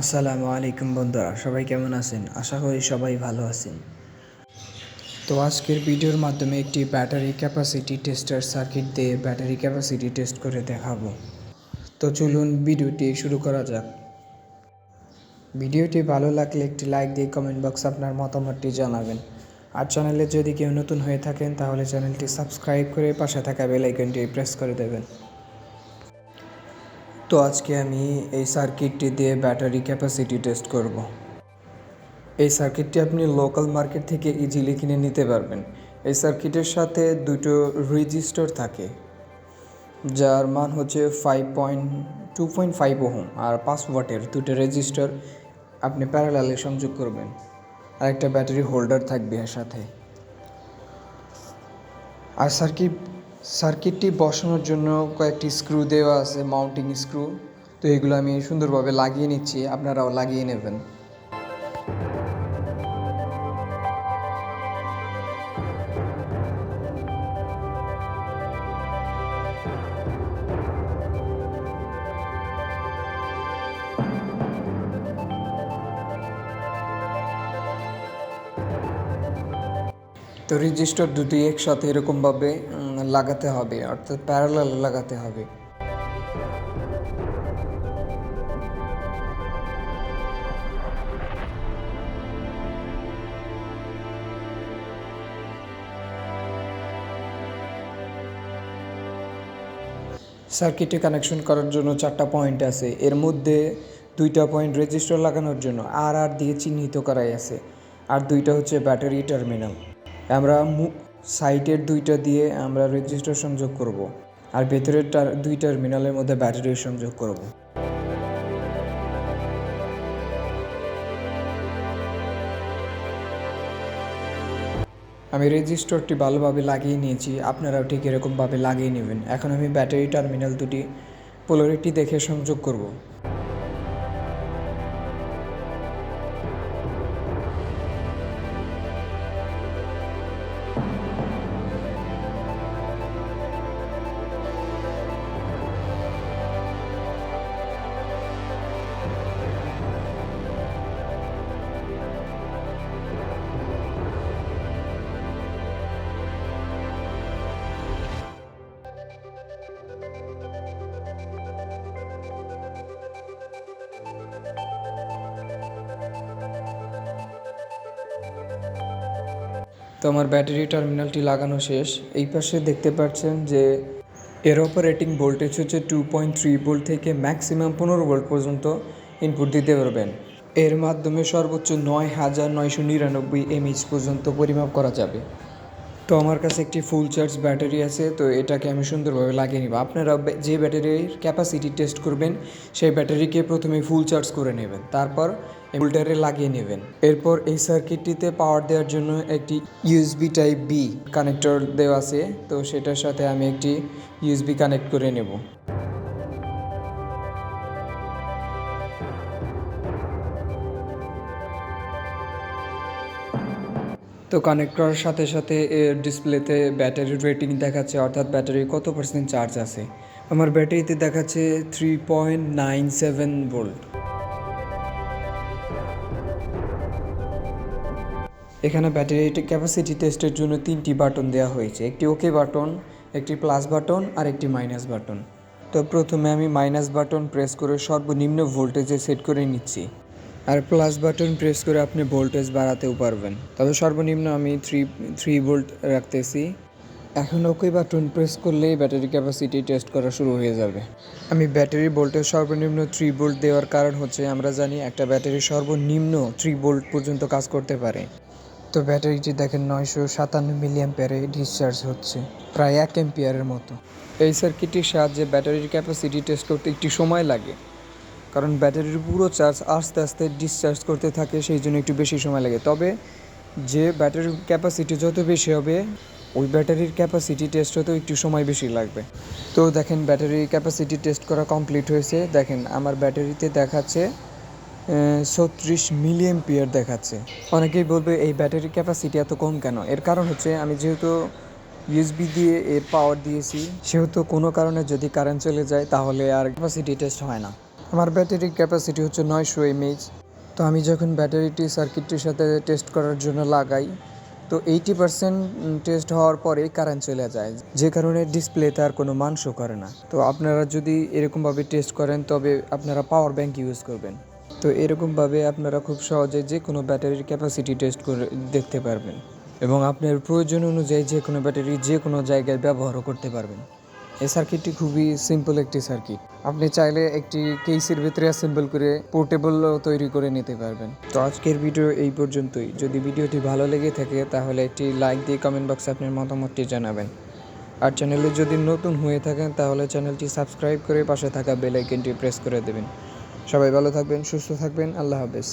আসসালামু আলাইকুম বন্ধুরা, সবাই কেমন আছেন? আশা করি সবাই ভালো আছেন। তো আজকের ভিডিওর মাধ্যমে একটি ব্যাটারি ক্যাপাসিটি টেস্টার সার্কিট দিয়ে ব্যাটারি ক্যাপাসিটি টেস্ট করে দেখাবো। তো চলুন ভিডিওটি শুরু করা যাক। ভিডিওটি ভালো লাগলে একটি লাইক দিয়ে কমেন্ট বক্সে আপনার মতামতটি জানাবেন। আর চ্যানেলে যদি কেউ নতুন হয়ে থাকেন, তাহলে চ্যানেলটি সাবস্ক্রাইব করে পাশে থাকা বেল আইকনটি প্রেস করে দেবেন। তো আজকে আমি এই সার্কিটটি দিয়ে ব্যাটারি ক্যাপাসিটি টেস্ট করব। এই সার্কিটটি আপনি লোকাল মার্কেট থেকে ইজিলি কিনে নিতে পারবেন। এই সার্কিটের সাথে দুটো রেজিস্টার থাকে, যার মান হচ্ছে five point two point five ohm আর পাঁচ ওয়াটের দুটো রেজিস্টার আপনি প্যারালালে সংযোগ করবেন। আর একটা ব্যাটারি হোল্ডার থাকবে এর সাথে। আর সার্কিট সার্কিটটি বসানোর জন্য কয়েকটি স্ক্রু দেওয়া আছে, মাউন্টিং স্ক্রু। তো এগুলো আমি সুন্দরভাবে লাগিয়ে নিচ্ছি, আপনারাও লাগিয়ে নেবেন। তো রেজিস্টার দুটি একসাথে এরকমভাবে লাগাতে হবে, অর্থাৎ প্যারালাল লাগাতে হবে। সার্কিটে কানেকশন করার জন্য চারটা পয়েন্ট আছে। এর মধ্যে দুইটা পয়েন্ট রেজিস্টার লাগানোর জন্য আর আর দিয়ে চিহ্নিত করাই আছে। আর দুইটা হচ্ছে ব্যাটারি টার্মিনাল আমরা সাইডের দুইটা দিয়ে আমরা রেজিস্টার সংযোগ করব, আর ভেতরের দুই টার্মিনালের মধ্যে ব্যাটারি সংযোগ করব। আমি রেজিস্টারটি ভালোভাবে লাগিয়ে নিয়েছি, আপনারাও ঠিক এরকমভাবে লাগিয়ে নেবেন। এখন আমি ব্যাটারি টার্মিনাল দুটি পোলারিটি দেখে সংযোগ করব। তো আমার ব্যাটারি টার্মিনালটি লাগানো শেষ। এই পাশে দেখতে পাচ্ছেন যে এর অপারেটিং ভোল্টেজ হচ্ছে টু পয়েন্ট থ্রি ভোল্ট থেকে ম্যাক্সিমাম পনেরো ভোল্ট পর্যন্ত ইনপুট দিতে পারবেন। এর মাধ্যমে সর্বোচ্চ নয় হাজার নয়শো নিরানব্বই এমএইচ পর্যন্ত পরিমাপ করা যাবে। তো আমার কাছে একটি ফুল চার্জ ব্যাটারি আছে, তো এটাকে আমি সুন্দরভাবে লাগিয়ে নিব। আপনারা যে ব্যাটারির ক্যাপাসিটি টেস্ট করবেন, সেই ব্যাটারিকে প্রথমে ফুল চার্জ করে নেবেন, তারপর হোল্ডারে লাগিয়ে নেবেন। এরপর এই সার্কিটটিতে পাওয়ার দেওয়ার জন্য একটি ইউএসবি টাইপ বি কানেক্টর দেওয়া আছে, তো সেটার সাথে আমি একটি ইউএসবি কানেক্ট করে নেব। তো কানেক্ট করার সাথে সাথে এর ডিসপ্লেতে ব্যাটারির রেটিং দেখাচ্ছে, অর্থাৎ ব্যাটারি কত পার্সেন্ট চার্জ আছে? আমার ব্যাটারিতে দেখাচ্ছে three point nine seven volt এখানে ব্যাটারি ক্যাপাসিটি টেস্টের জন্য তিনটি বাটন দেওয়া হয়েছে, একটি ওকে বাটন একটি প্লাস বাটন আর একটি মাইনাস বাটন তো প্রথমে আমি মাইনাস বাটন প্রেস করে সর্বনিম্ন ভোল্টেজে সেট করে নিচ্ছি। আর প্লাস বাটন প্রেস করে আপনি ভোল্টেজ বাড়াতেও পারবেন। তবে সর্বনিম্ন আমি থ্রি থ্রি ভোল্ট রাখতেছি। এখন ওকে বাটন প্রেস করলেই ব্যাটারি ক্যাপাসিটি টেস্ট করা শুরু হয়ে যাবে। আমি ব্যাটারি ভোল্টেজ সর্বনিম্ন থ্রি ভোল্ট দেওয়ার কারণ হচ্ছে আমরা জানি একটা ব্যাটারি সর্বনিম্ন থ্রি ভোল্ট পর্যন্ত কাজ করতে পারে। তো ব্যাটারিটি দেখেন নয়শো সাতান্ন মিলিয়াম প্যারে ডিসচার্জ হচ্ছে, প্রায় এক এম্পিয়ারের মতো। এই সার্কিটটির সাহায্যে ব্যাটারির ক্যাপাসিটি টেস্ট করতে একটি সময় লাগে। কারণ ব্যাটারির পুরো চার্জ আস্তে আস্তে ডিসচার্জ করতে থাকে, সেই জন্য একটু বেশি সময় লাগে। তবে যে ব্যাটারির ক্যাপাসিটি যত বেশি হবে, ওই ব্যাটারির ক্যাপাসিটি টেস্ট হতেও একটু সময় বেশি লাগবে। তো দেখেন ব্যাটারির ক্যাপাসিটি টেস্ট করা কমপ্লিট হয়েছে। দেখেন, আমার ব্যাটারিতে দেখাচ্ছে ছত্রিশ মিলিয়ন পিয়ার দেখাচ্ছে। অনেকেই বলবে, এই ব্যাটারির ক্যাপাসিটি এত কম কেন? এর কারণ হচ্ছে, আমি যেহেতু ইউএসবি দিয়ে এর পাওয়ার দিয়েছি, সেহেতু কোনো কারণে যদি কারেন্ট চলে যায়, তাহলে আর ক্যাপাসিটি টেস্ট হয় না। আমার ব্যাটারির ক্যাপাসিটি হচ্ছে নয়শো এমএইচ তো আমি যখন ব্যাটারিটি সার্কিটটির সাথে টেস্ট করার জন্য লাগাই, তো এইটি পার্সেন্ট টেস্ট হওয়ার পরেই কারেন্ট চলে যায়। যে কারণে ডিসপ্লেতে আর কোনো মান শো করে না। তো আপনারা যদি এরকমভাবে টেস্ট করেন, তবে আপনারা পাওয়ার ব্যাংক ইউজ করবেন। তো এরকমভাবে আপনারা খুব সহজে যে কোনো ব্যাটারির ক্যাপাসিটি টেস্ট করে দেখতে পারবেন। এবং আপনার প্রয়োজন অনুযায়ী যে কোনো ব্যাটারি যে কোনো জায়গায় ব্যবহারও করতে পারবেন। এই সার্কিটটি খুবই সিম্পল একটি সার্কিট আপনি চাইলে একটি কেসের ভিতরে অ্যাসেম্বল করে পোর্টেবল তৈরি করে নিতে পারবেন। তো আজকের ভিডিও এই পর্যন্তই। যদি ভিডিওটি ভালো লেগে থাকে, তাহলে একটি লাইক দিয়ে কমেন্ট বক্সে আপনার মতামতটি জানাবেন। আর চ্যানেলে যদি নতুন হয়ে থাকেন, তাহলে চ্যানেলটি সাবস্ক্রাইব করে পাশে থাকা বেল আইকনটি প্রেস করে দেবেন। সবাই ভালো থাকবেন, সুস্থ থাকবেন, আল্লাহ হাফেজ।